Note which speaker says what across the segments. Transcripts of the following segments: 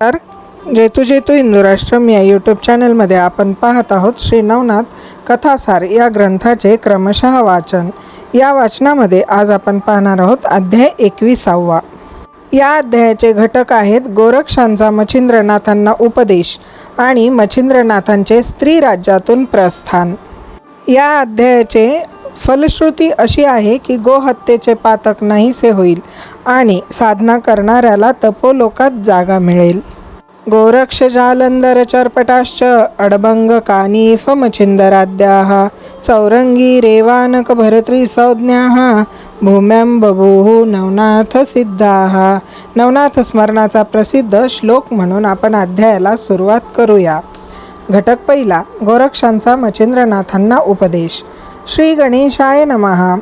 Speaker 1: तर जेतू जेतू हिंदू राष्ट्रम या यूट्यूब चॅनलमध्ये आपण पाहत आहोत श्री नवनाथ कथासार या ग्रंथाचे क्रमशः वाचन. या वाचनामध्ये आज आपण पाहणार आहोत अध्याय एकविसावा. या अध्यायाचे घटक आहेत गोरक्षांचा मच्छिंद्रनाथांना उपदेश आणि मच्छिंद्रनाथांचे स्त्री राज्यातून प्रस्थान. या अध्यायाचे फलश्रुती अशी आहे की गोहत्येचे पातक नाहीसे होईल आणि साधना करणाऱ्याला तपोलोकात जागा मिळेल. गोरक्ष जालंधर चर्पटाश्च अडबंग कानीफमचिंदराद्याः चौरंगी रेवानक भरत्री संज्ञाः भूम्यां बभूः नवनाथ सिद्धाः. नवनाथ स्मरणाचा प्रसिद्ध श्लोक म्हणून आपण अध्यायाला सुरुवात करूया. घटक पहिला गोरक्षांचा मच्छिंद्रनाथांना उपदेश. श्री गणेशाय नमहा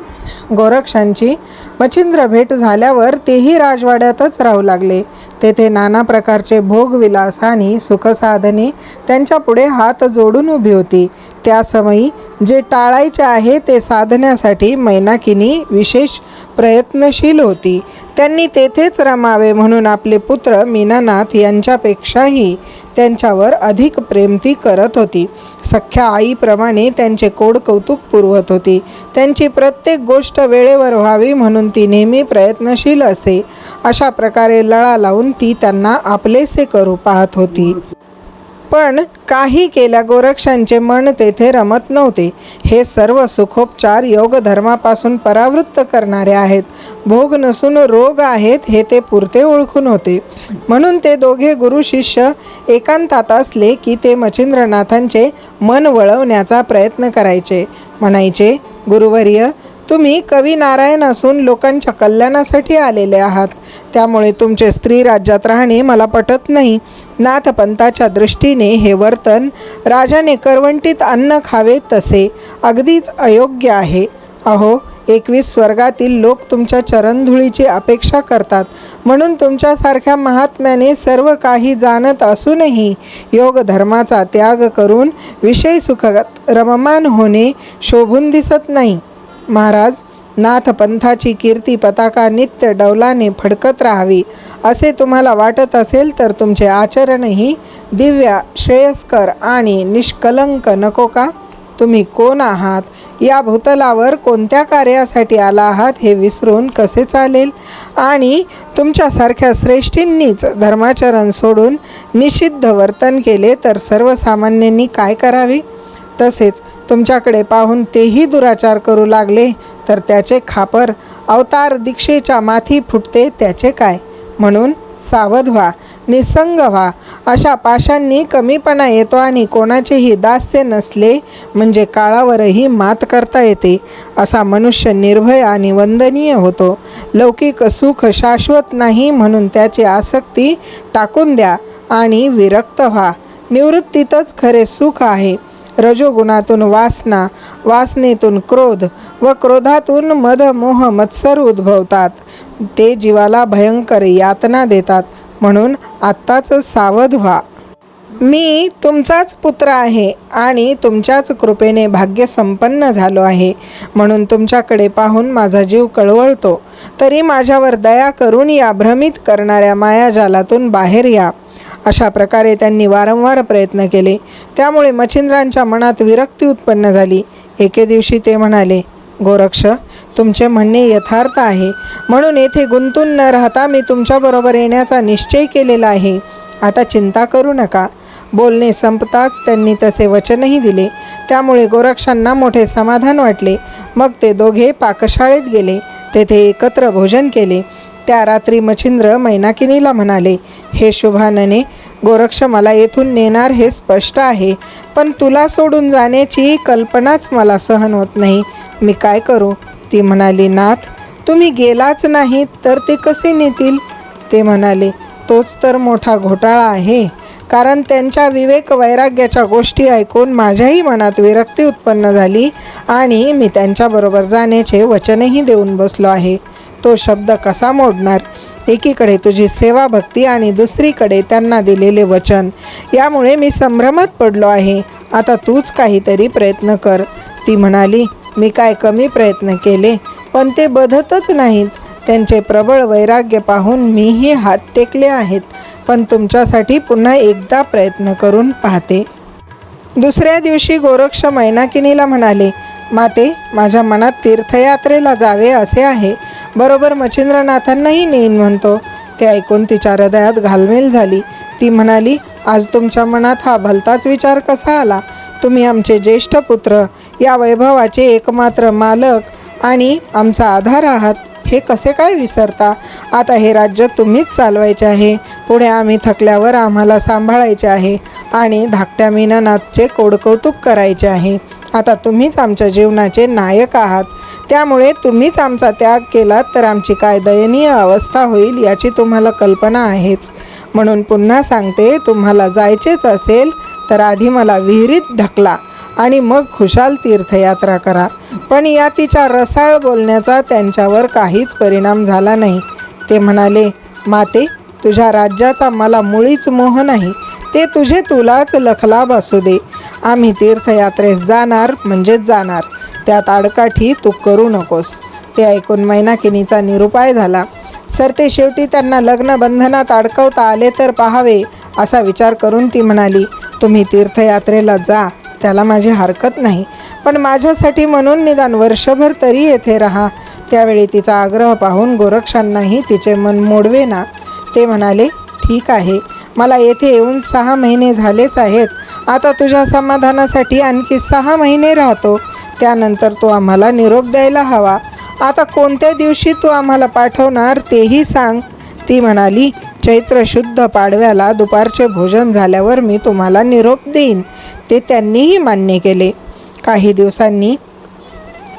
Speaker 1: गोरक्षांची मच्छिंद्र भेट झाल्यावर तेही राजवाड्यातच राहू लागले. तेथे नाना प्रकारचे भोगविलास आणि सुखसाधने त्यांच्यापुढे हात जोडून उभी होती. त्यासमयी जे टाळायचे आहे ते साधण्यासाठी मैनाकिनी विशेष प्रयत्नशील होती. त्यांनी तेथेच रमावे म्हणून आपले पुत्र मीनानाथ यांच्यापेक्षाही त्यांच्यावर अधिक प्रेम ती करत होती. सख्या आईप्रमाणे त्यांचे कोड कौतुक पुरवत होती. त्यांची प्रत्येक गोष्ट वेळेवर व्हावी म्हणून ती नेहमी प्रयत्नशील असे. अशा प्रकारे लळा लावून ती त्यांना आपलेसे करू पाहत होती. पण काही केल्या गोरक्षांचे मन तेथे रमत नव्हते. हे सर्व सुखोपचार योगधर्मापासून परावृत्त करणारे आहेत. भोग नसून रोग आहेत हे ते पुरते ओळखून होते. म्हणून ते दोघे गुरु शिष्य एकांतात असले की ते मच्छिंद्रनाथांचे मन वळवण्याचा प्रयत्न करायचे. म्हणायचे गुरुवर्य तुम्ही कवी नारायण असून लोकांच्या कल्याणासाठी आलेले आहात. त्यामुळे तुमचे स्त्री राज्यात राहणे मला पटत नाही. नाथपंथाच्या दृष्टीने हे वर्तन राजाने करवंटीत अन्न खावे तसे अगदीच अयोग्य आहे. अहो एकवीस स्वर्गातील लोक तुमच्या चरणधुळीची अपेक्षा करतात. म्हणून तुमच्यासारख्या महात्म्याने सर्व काही जाणत असूनही योग धर्माचा त्याग करून विषय सुखगत रममान होणे शोभून दिसत नाही. महाराज नाथपंथाची कीर्ती पताका नित्य डौलाने फडकत राहावी. असे तुम्हाला वाटत असेल तर तुमचे आचरणही दिव्य श्रेयस्कर आणि निष्कलंक नको का? तुम्ही कोण आहात? या भूतलावर कोणत्या कार्यासाठी आला आहात हे विसरून कसे चालेल? आणि तुमच्यासारख्या श्रेष्ठींनीच धर्माचरण सोडून निषिद्ध वर्तन केले तर सर्वसामान्यांनी काय करावे? तसेच तुमच्याकडे पाहून तेही दुराचार करू लागले तर त्याचे खापर अवतार दीक्षेच्या माथी फुटते त्याचे काय? म्हणून सावध व्हा निसंग व्हा. अशा पाशांनी कमीपणा येतो आणि कोणाचेही दास्य नसले म्हणजे काळावरही मात करता येते असा मनुष्य निर्भय आणि वंदनीय होतो. लौकिक सुख शाश्वत नाही म्हणून त्याची आसक्ती टाकून द्या आणि विरक्त व्हा. निवृत्तीतच खरे सुख आहे. रजोगुणातून वासना वासनेतून क्रोध व क्रोधातून मद मोह मत्सर उद्भवतात. ते जीवाला भयंकर यातना देतात. म्हणून आत्ताच सावध व्हा. मी तुमचाच पुत्र आहे आणि तुमच्याच कृपेने भाग्य संपन्न झालो आहे. म्हणून तुमच्याकडे पाहून माझा जीव कळवळतो. तरी माझ्यावर दया करून या भ्रमित करणाऱ्या मायाजालातून बाहेर या. अशा प्रकारे त्यांनी वारंवार प्रयत्न केले. त्यामुळे मच्छिंद्रांच्या मनात विरक्ती उत्पन्न झाली. एके दिवशी ते म्हणाले गोरक्ष तुमचे म्हणणे यथार्थ आहे. म्हणून येथे गुंतून न राहता मी तुमच्याबरोबर येण्याचा निश्चय केलेला आहे. आता चिंता करू नका. बोलणे संपताच त्यांनी तसे वचनही दिले. त्यामुळे गोरक्षांना मोठे समाधान वाटले. मग ते दोघे पाकशाळेत गेले. तेथे एकत्र भोजन केले. त्या रात्री मच्छिंद्र मैनाकिनीला म्हणाले हे शुभानने गोरक्ष मला येथून नेणार हे स्पष्ट आहे पण तुला सोडून जाण्याची कल्पनाच मला सहन होत नाही. मी काय करू? ती म्हणाली नाथ तुम्ही गेलाच नाहीत तर ते कसे नेतील? ते म्हणाले तोच तर मोठा घोटाळा आहे कारण त्यांच्या विवेक वैराग्याच्या गोष्टी ऐकून माझ्याही मनात विरक्ती उत्पन्न झाली आणि मी त्यांच्याबरोबर जाण्याचे वचनही देऊन बसलो आहे. तो शब्द कसा मोडणार? एकीकडे तुझी सेवा भक्ती आणि दुसरीकडे त्यांना दिलेले वचन. यामुळे मी संभ्रमात पडलो आहे. आता तूच काहीतरी प्रयत्न कर. ती म्हणाली मी काय कमी प्रयत्न केले? पण ते बधतच नाहीत. त्यांचे प्रबळ वैराग्य पाहून मीही हात टेकले आहेत. पण तुमच्यासाठी पुन्हा एकदा प्रयत्न करून पाहते. दुसऱ्या दिवशी गोरक्ष मैनाकिनीला म्हणाले माते माझ्या मनात तीर्थयात्रेला जावे असे आहे. बरोबर मच्छिंद्रनाथांनाही नेईन म्हणतो. ते ऐकून तिच्या हृदयात घालमेल झाली. ती म्हणाली आज तुमच्या मनात हा भलताच विचार कसा आला? तुम्ही आमचे ज्येष्ठ पुत्र या वैभवाचे एकमात्र मालक आणि आमचा आधार आहात. हे कसे काय विसरता? आता हे राज्य तुम्हीच चालवायचे आहे. पुढे आम्ही थकल्यावर आम्हाला सांभाळायचे आहे आणि धाकट्या मीननाथचे कोडकौतुक करायचे आहे. आता तुम्हीच आमच्या जीवनाचे नायक आहात. त्यामुळे तुम्हीच आमचा त्याग केलात तर आमची काय दयनीय अवस्था होईल याची तुम्हाला कल्पना आहेच. म्हणून पुन्हा सांगते तुम्हाला जायचेच असेल तर आधी मला विहिरीत ढकला. आणि मग खुशाल तीर्थयात्रा करा. पण या तिच्या रसाळ बोलण्याचा त्यांच्यावर काहीच परिणाम झाला नाही. ते म्हणाले माते तुझ्या राज्याचा मला मुळीच मोह नाही. ते तुझे तुलाच लखलाभ असू दे. आम्ही तीर्थयात्रेस जाणार म्हणजेच जाणार. त्यात आडकाठी तू करू नकोस. ते ऐकून मैनाकिनीचा निरुपाय झाला. सर ते शेवटी त्यांना लग्नबंधनात अडकवता आले तर पाहावे असा विचार करून ती म्हणाली तुम्ही तीर्थयात्रेला जा. त्याला माझी हरकत नाही. पण माझ्यासाठी म्हणून निदान वर्षभर तरी येथे राहा. त्यावेळी तिचा आग्रह पाहून गोरक्षांनाही तिचे मन मोडवे ना ते म्हणाले ठीक आहे. मला येथे येऊन सहा महिने झालेच आहेत. आता तुझ्या समाधानासाठी आणखी सहा महिने राहतो. त्यानंतर तू आम्हाला निरोप द्यायला हवा. आता कोणत्या दिवशी तू आम्हाला पाठवणार तेही सांग. ती म्हणाली चैत्र शुद्ध पाडव्याला दुपारचे भोजन झाल्यावर मी तुम्हाला निरोप देईन. ते त्यांनीही मान्य केले. काही दिवसांनी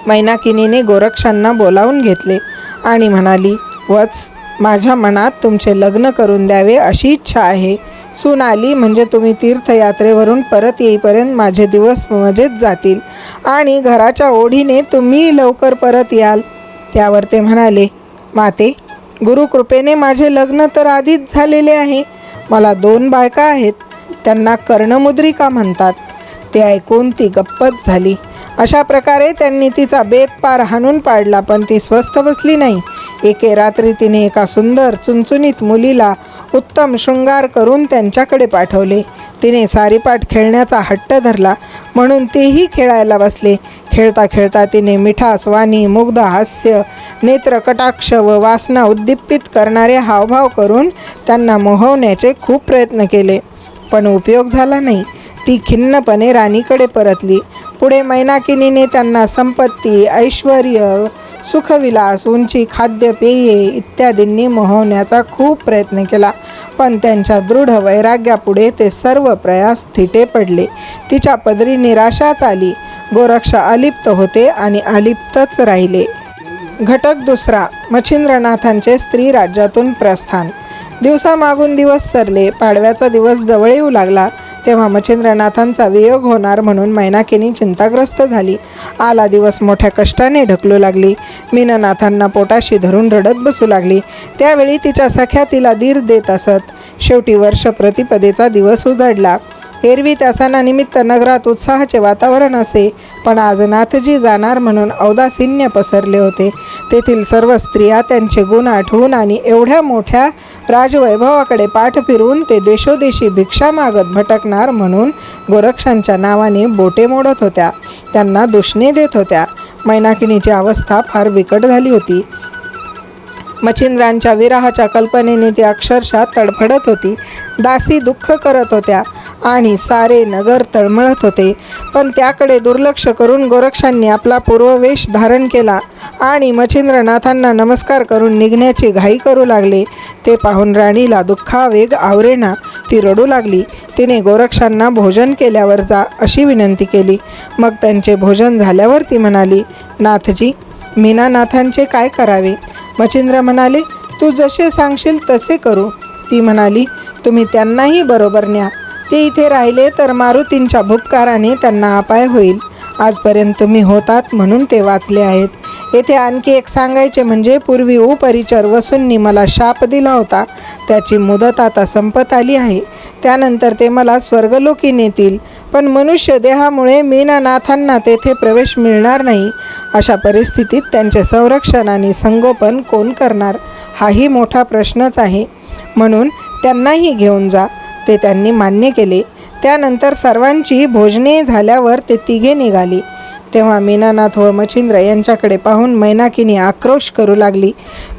Speaker 1: मैनाकिनीने गोरक्षांना बोलावून घेतले आणि म्हणाली वत्स माझ्या मनात तुमचे लग्न करून द्यावे अशी इच्छा आहे. सून आली म्हणजे तुम्ही तीर्थयात्रेवरून परत येईपर्यंत माझे दिवस मजेत जातील आणि घराच्या ओढीने तुम्ही लवकर परत याल. त्यावर ते म्हणाले माते गुरुकृपेने माझे लग्न तर आधीच झालेले आहे. मला दोन बायका आहेत. त्यांना कर्णमुद्रिका म्हणतात. ते ऐकून ती गप्पच झाली. अशा प्रकारे त्यांनी तिचा बेत पार हाणून पाडला पण ती स्वस्थ बसली नाही. एके रात्री तिने एका सुंदर चुनचुनीत मुलीला उत्तम शृंगार करून त्यांच्याकडे पाठवले. तिने सारीपाठ खेळण्याचा हट्ट धरला म्हणून तेही खेळायला बसले. खेळता खेळता तिने मिठास वाणी मुग्ध हास्य नेत्र कटाक्ष व वासना उद्दीपित करणारे हावभाव करून त्यांना मोहवण्याचे खूप प्रयत्न केले. पण उपयोग झाला नाही. ती खिन्नपणे राणीकडे परतली. पुढे मैनाकिनीने त्यांना संपत्ती ऐश्वर सुखविलास उंची खाद्यपेये इत्यादींनी मोहवण्याचा खूप प्रयत्न केला. पण त्यांच्या दृढ वैराग्यापुढे ते सर्व प्रयास थिटे पडले. तिच्या पदरी निराशाच आली. गोरक्ष अलिप्त होते आणि अलिप्तच राहिले. घटक दुसरा मच्छिंद्रनाथांचे स्त्री राज्यातून प्रस्थान. दिवसामागून दिवस सरले पाडव्याचा दिवस जवळ येऊ लागला तेव्हा मच्छिंद्रनाथांचा वियोग होणार म्हणून मैनाकिनी चिंताग्रस्त झाली. आला दिवस मोठ्या कष्टाने ढकलू लागली. मीननाथांना पोटाशी धरून रडत बसू लागली. त्यावेळी तिच्या सख्या तिला धीर देत असत. शेवटी वर्ष प्रतिपदेचा दिवस उजाडला. एरवी त्या सणानिमित्त नगरात उत्साहाचे वातावरण असे पण आज नाथजी जाणार म्हणून औदासिन्य पसरले होते. तेथील सर्व स्त्रिया त्यांचे गुण आठवून आणि एवढ्या मोठ्या राजवैभवाकडे पाठ फिरून ते देशोदेशी भिक्षा मागत भटकणार म्हणून गोरक्षांच्या नावाने बोटे मोडत होत्या. त्यांना दुष्णे देत होत्या. मैनाकिनीची अवस्था फार बिकट झाली होती. मच्छिंद्रांच्या विराहाच्या कल्पनेने ती अक्षरशः तडफडत होती. दासी दुःख करत होत्या. आणि सारे नगर तळमळत होते. पण त्याकडे दुर्लक्ष करून गोरक्षांनी आपला पूर्ववेश धारण केला आणि मच्छिंद्रनाथांना नमस्कार करून निघण्याची घाई करू लागले. ते पाहून राणीला दुःखावेग आवरेना ती रडू लागली. तिने गोरक्षांना भोजन केल्यावर जा अशी विनंती केली. मग त्यांचे भोजन झाल्यावर ती म्हणाली नाथजी मीनानाथांचे काय करावे? मच्छिंद्र म्हणाले तू जसे सांगशील तसे करू. ती म्हणाली तुम्ही त्यांनाही बरोबर न्या. ते इथे राहिले तर मारुतींच्या भुपकाराने त्यांना अपाय होईल. आजपर्यंत तुम्ही होतात म्हणून ते वाचले आहेत. येथे आणखी एक सांगायचे म्हणजे पूर्वी उपरिचर वसूंनी मला शाप दिला होता. त्याची मुदत आता संपत आली आहे. त्यानंतर ते मला स्वर्गलोकी नेतील. पण मनुष्य देहामुळे मीनानाथांना तेथे प्रवेश मिळणार नाही. अशा परिस्थितीत त्यांचे संरक्षण आणि संगोपन कोण करणार? हाही मोठा प्रश्नच आहे. म्हणून त्यांनाही घेऊन जा. ते त्यांनी मान्य केले. त्यानंतर सर्वांची भोजने झाल्यावर ते तिघे निघाली. तेव्हा मीनानाथ व मच्छिंद्र यांच्याकडे पाहून मैनाकिनी आक्रोश करू लागली.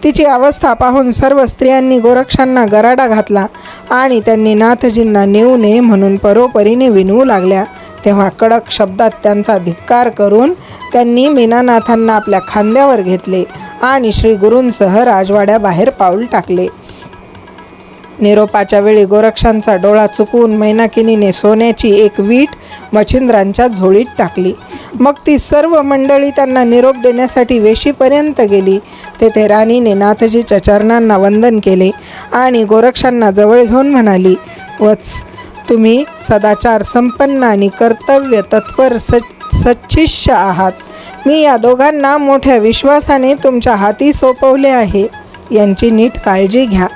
Speaker 1: तिची अवस्था पाहून सर्व स्त्रियांनी गोरक्षांना गराडा घातला आणि त्यांनी नाथजींना नेऊ नये म्हणून परोपरीने विनवू लागल्या. तेव्हा कडक शब्दात त्यांचा धिक्कार करून त्यांनी मीनानाथांना आपल्या खांद्यावर घेतले आणि श्री गुरूंसह राजवाड्याबाहेर पाऊल टाकले. निरोपाच्या वेळी गोरक्षांचा डोळा चुकवून मैनाकिनीने सोन्याची एक वीट मच्छिंद्रांच्या झोळीत टाकली. मग ती सर्व मंडळी त्यांना निरोप देण्यासाठी वेशीपर्यंत गेली. तेथे राणीने नाथजीच्या चरणांना वंदन केले आणि गोरक्षांना जवळ घेऊन म्हणाली वत्स तुम्ही सदाचार संपन्न आणि कर्तव्य तत्पर स सच्चिष्य आहात. मी या दोघांना मोठ्या विश्वासाने तुमच्या हाती सोपवले आहे. यांची नीट काळजी घ्या.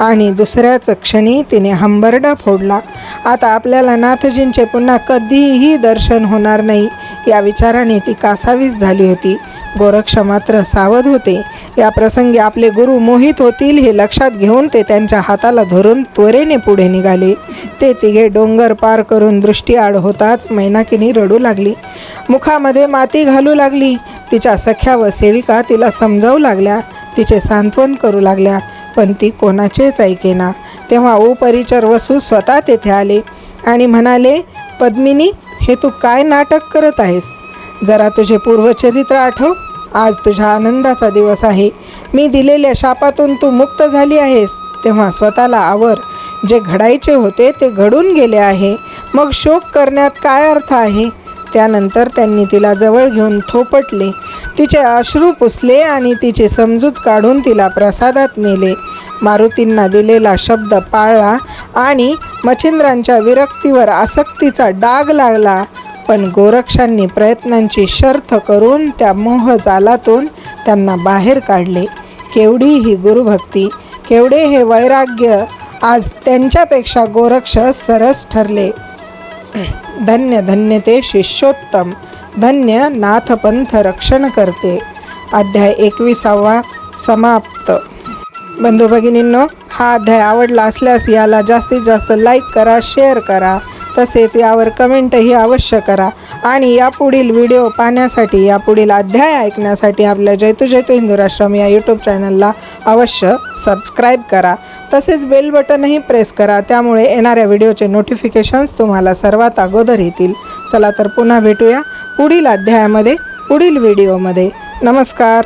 Speaker 1: आणि दुसऱ्याच क्षणी तिने हंबरडा फोडला. आता आपल्याला नाथजींचे पुन्हा कधीही दर्शन होणार नाही या विचाराने ती कासावीस झाली होती. गोरक्ष मात्र सावध होते. या प्रसंगी आपले गुरु मोहित होतील हे लक्षात घेऊन ते त्यांच्या हाताला धरून त्वरेने पुढे निघाले. ते तिघे डोंगर पार करून दृष्टी आड होताच मैनाकिनी रडू लागली. मुखामध्ये माती घालू लागली. तिच्या सख्या व सेविका तिला समजावू लागल्या. तिचे सांत्वन करू लागल्या. पण ती कोणाचेच ऐकेना. तेव्हा उपरिचर वसू स्वतः तेथे आले आणि म्हणाले पद्मिनी हे तू काय नाटक करत आहेस? जरा तुझे पूर्वचरित्र आठव. आज तुझ्या आनंदाचा दिवस आहे. मी दिलेल्या शापातून तू मुक्त झाली आहेस तेव्हा स्वतःला आवर. जे घडायचे होते ते घडून गेले आहे. मग शोक करण्यात काय अर्थ आहे? त्यानंतर त्यांनी तिला जवळ घेऊन थोपटले. तिचे अश्रू पुसले आणि तिची समजूत काढून तिला प्रसादात नेले. मारुतींना दिलेला शब्द पाळला आणि मच्छिंद्रांच्या विरक्तीवर आसक्तीचा डाग लागला. पण गोरक्षांनी प्रयत्नांची शर्थ करून त्या मोहजालातून त्यांना बाहेर काढले. केवढी ही गुरुभक्ती केवढे हे वैराग्य आज त्यांच्यापेक्षा गोरक्ष सरस ठरले. धन्य धन्य ते शिष्योत्तम. धन्य नाथपंथ रक्षण करते. अध्याय एकविसावा समाप्त. बंधू भगिनींनो हा अध्याय आवडला असल्यास याला जास्तीत जास्त लाईक करा शेअर करा तसेच यावर कमेंटही अवश्य करा आणि यापुढील व्हिडिओ पाहण्यासाठी यापुढील अध्याय ऐकण्यासाठी आपल्या जैतू जैतू हिंदुराश्रम या यूट्यूब चॅनलला अवश्य सबस्क्राईब करा. तसेच बेल बटनही प्रेस करा त्यामुळे येणाऱ्या व्हिडिओचे नोटिफिकेशन्स तुम्हाला सर्वात अगोदर येतील. चला तर पुन्हा भेटूया. पुढील अध्यायामध्ये पुढील व्हिडिओमध्ये. नमस्कार.